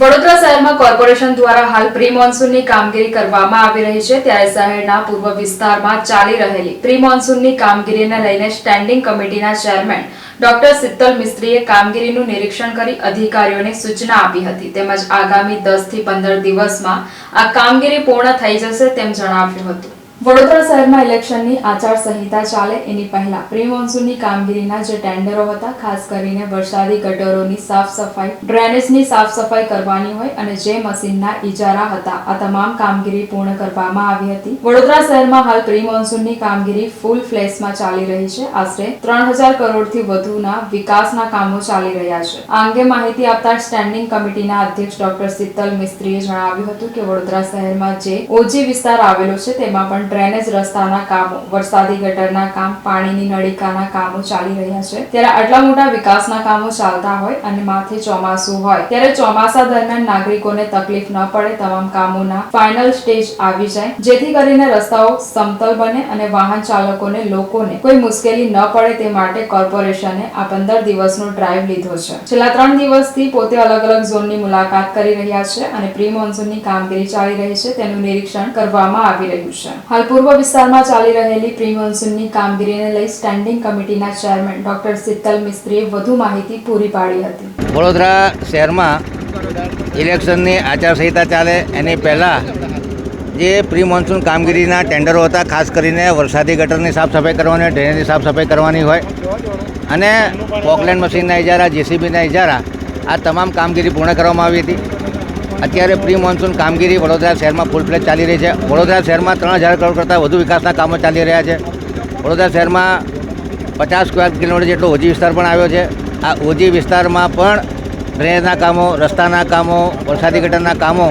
વડોદરા શહેરમાં કોર્પોરેશન દ્વારા હાલ પ્રી મોન્સૂનની કામગીરી કરવામાં આવી રહી છે. ત્યારે શહેરના પૂર્વ વિસ્તારમાં ચાલી રહેલી પ્રી મોન્સૂનની કામગીરીને લઈને સ્ટેન્ડિંગ કમિટીના ચેરમેન ડોક્ટર સિત્તલ મિસ્ત્રીએ કામગીરીનું નિરીક્ષણ કરી અધિકારીઓને સૂચના આપી હતી. તેમજ આગામી દસથી પંદર દિવસમાં આ કામગીરી પૂર્ણ થઈ જશે તેમ જણાવ્યું હતું. વડોદરા શહેરમાં ઇલેક્શનની આચારસંહિતા ચાલે એની પહેલા પ્રી મોન્સૂનની કામગીરીના જે ટેન્ડરો હતા, ખાસ કરીને વરસાદી ગટરોની સાફ સફાઈ ડ્રેનેજની સાફ સફાઈ કરવાની હોય અને જે મશીનના ઇજારા હતા, આ તમામ કામગીરી પૂર્ણ કરવામાં આવી હતી. વડોદરા શહેરમાં હાલ પ્રી મોન્સૂનની કામગીરી ફૂલ ફ્લેશમાં ચાલી રહી છે. આશરે ત્રણ હજાર કરોડથી વધુના વિકાસના કામો ચાલી રહ્યા છે. આ અંગે માહિતી આપતા સ્ટેન્ડિંગ કમિટીના અધ્યક્ષ ડોક્ટર શીતલ મિસ્ત્રીએ જણાવ્યું હતું કે વડોદરા શહેરમાં જે ઓજી વિસ્તાર આવેલો છે, તેમાં પણ ડ્રેનેજ રસ્તાના કામો, વરસાદી ગટરના કામ, પાણીની નળિકાના કામો ચાલી રહ્યા છે. ત્યારે આટલા મોટા વિકાસના કામો ચાલતા હોય અને માથે ચોમાસું હોય, ત્યારે ચોમાસા દરમિયાન નાગરિકોને તકલીફ ન પડે, તમામ કામોના ફાઇનલ સ્ટેજ આવી જાય. જેથી કરીને રસ્તાઓ સમતલ બને અને વાહન ચાલકોને લોકોને કોઈ મુશ્કેલી ન પડે તે માટે કોર્પોરેશને આ પંદર દિવસનો ડ્રાઈવ લીધો છે. છેલ્લા ત્રણ દિવસથી પોતે અલગ અલગ ઝોનની મુલાકાત કરી રહ્યા છે અને પ્રી મોન્સૂનની કામગીરી ચાલી રહી છે. તેનું નિરીક્ષણ કરવામાં આવી રહ્યું છે. હાલ પૂર્વ વિસ્તારમાં ચાલી રહેલી પ્રી મોન્સૂનની કામગીરીને લઈ સ્ટેન્ડિંગ કમિટીના ચેરમેન ડોક્ટર શીતલ મિસ્ત્રીએ વધુ માહિતી પૂરી પાડી હતી. વડોદરા શહેરમાં ઇલેક્શનની આચારસંહિતા ચાલે એની પહેલાં જે પ્રી મોન્સૂન કામગીરીના ટેન્ડરો હતા, ખાસ કરીને વરસાદી ગટરની સાફ સફાઈ કરવાની, ડ્રેનેજની સાફ સફાઈ કરવાની હોય, અને પોકલેન્ડ મશીનના ઇજારા, જેસીબીના ઇજારા, આ તમામ કામગીરી પૂર્ણ કરવામાં આવી હતી. અત્યારે પ્રી મોન્સૂન કામગીરી વડોદરા શહેરમાં ફૂલ ફ્લેજ ચાલી રહી છે. વડોદરા શહેરમાં ત્રણ હજાર કરોડ કરતાં વધુ વિકાસના કામો ચાલી રહ્યા છે. વડોદરા શહેરમાં પચાસ સ્ક્વેર કિલોમીટર જેટલો ઓજી વિસ્તાર પણ આવ્યો છે. આ ઓજી વિસ્તારમાં પણ ડ્રેનેજના કામો, રસ્તાના કામો, વરસાદી ગટરના કામો,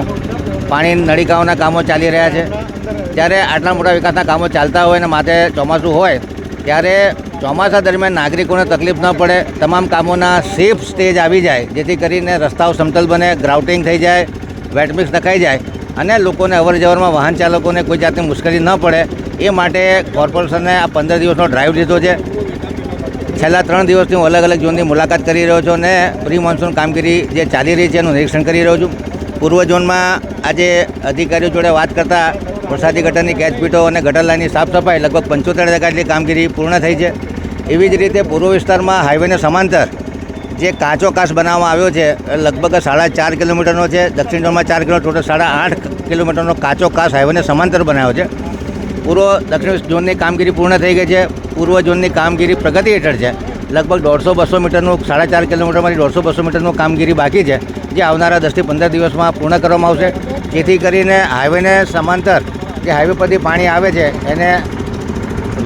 પાણી નળિકાઓના કામો ચાલી રહ્યા છે. ત્યારે આટલા મોટા વિકાસના કામો ચાલતા હોય અને માથે ચોમાસું હોય ત્યારે ચોમાસા દરમિયાન નાગરિકોને તકલીફ ન પડે, તમામ કામોના સેફ સ્ટેજ આવી જાય, જેથી કરીને રસ્તાઓ સમતલ બને ગ્રાઉટિંગ થઈ જાય વેટમિક્સ નખાઈ જાય અને લોકોને અવરજવરમાં વાહન ચાલકોને કોઈ જાતની મુશ્કેલી ન પડે. એ માટે કોર્પોરેશને આ પંદર દિવસનો ડ્રાઈવ લીધો છે. છેલ્લા ત્રણ દિવસથી હું અલગ અલગ ઝોનની મુલાકાત કરી રહ્યો છું અને પ્રી મોન્સૂન કામગીરી જે ચાલી રહી છે એનું નિરીક્ષણ કરી રહ્યો છું. પૂર્વ ઝોનમાં આજે અધિકારીઓ જોડે વાત કરતાં વરસાદી ગટરની કેચપીટો અને ગટર લાઇનની સાફ સફાઈ લગભગ પંચોતેર ટકા કામગીરી પૂર્ણ થઈ છે. એવી જ રીતે પૂર્વ વિસ્તારમાં હાઈવેને સમાંતર જે કાચો કાચ બનાવવામાં આવ્યો છે લગભગ સાડા ચાર કિલોમીટરનો છે. દક્ષિણ ઝોનમાં ચાર કિલોમીટર ટોટલ સાડા આઠ કિલોમીટરનો કાચો કાચ હાઈવેને સમાંતર બનાવ્યો છે. પૂર્વ દક્ષિણ ઝોનની કામગીરી પૂર્ણ થઈ ગઈ છે. પૂર્વ ઝોનની કામગીરી પ્રગતિ હેઠળ છે. લગભગ દોઢસો બસો મીટરનું, સાડા ચાર કિલોમીટરમાંથી દોઢસો બસો મીટરનું કામગીરી બાકી છે, જે આવનારા દસથી પંદર દિવસમાં પૂર્ણ કરવામાં આવશે. જેથી કરીને હાઈવેને સમાંતર જે હાઈવે પરથી પાણી આવે છે, એને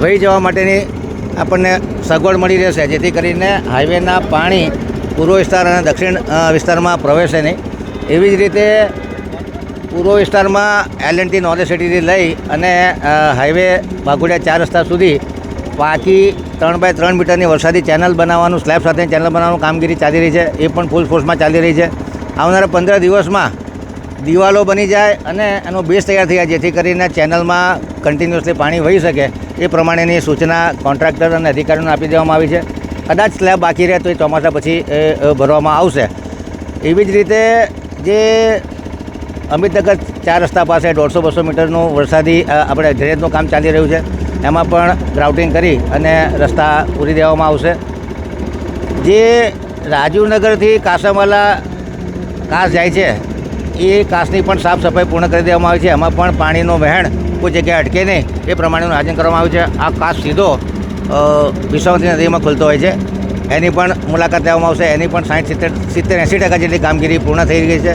વહી જવા માટેની આપણને સગવડ મળી રહેશે. જેથી કરીને હાઈવેના પાણી પૂર્વ વિસ્તાર અને દક્ષિણ વિસ્તારમાં પ્રવેશે નહીં. એવી જ રીતે પૂર્વ વિસ્તારમાં એલ એન્ડ ટી નોલેજ સિટીથી લઈ અને હાઈવે વાઘોડિયા ચાર રસ્તા સુધી પાકી ત્રણ બાય ત્રણ મીટરની વરસાદી ચેનલ બનાવવાનું, સ્લેબ સાથે ચેનલ બનાવવાનું કામગીરી ચાલી રહી છે. એ પણ ફૂલ ફોર્સમાં ચાલી રહી છે. આવનારા પંદર દિવસમાં દિવાલો બની જાય અને એનો બેઝ તૈયાર થઈ જાય, જેથી કરીને ચેનલમાં કન્ટિન્યુઅસલી પાણી વહી શકે. એ પ્રમાણેની સૂચના કોન્ટ્રાક્ટર અને અધિકારીઓને આપી દેવામાં આવી છે. કદાચ સ્લેબ બાકી રહે તો એ ચોમાસા પછી એ ભરવામાં આવશે. એવી જ રીતે જે અમિતનગર ચાર રસ્તા પાસે દોઢસો બસો મીટરનું વરસાદી આપણે ડ્રેનેજનું કામ ચાલી રહ્યું છે. એમાં પણ ગ્રાઉટિંગ કરી અને રસ્તા પૂરી દેવામાં આવશે. જે રાજીવનગરથી કાસમવાલા કાસ જાય છે, એ કાસની પણ સાફ સફાઈ પૂર્ણ કરી દેવામાં આવી છે. એમાં પણ પાણીનો વહેણ કોઈ જગ્યાએ અટકે નહીં, એ પ્રમાણેનું આયોજન કરવામાં આવ્યું છે. આ કાસ સીધો વિશ્વાવતી નદીમાં ખુલતો હોય છે. એની પણ મુલાકાત લેવામાં આવશે. એની પણ સાઠ સિત્તેર સિત્તેર એંસી ટકા જેટલી કામગીરી પૂર્ણ થઈ ગઈ છે.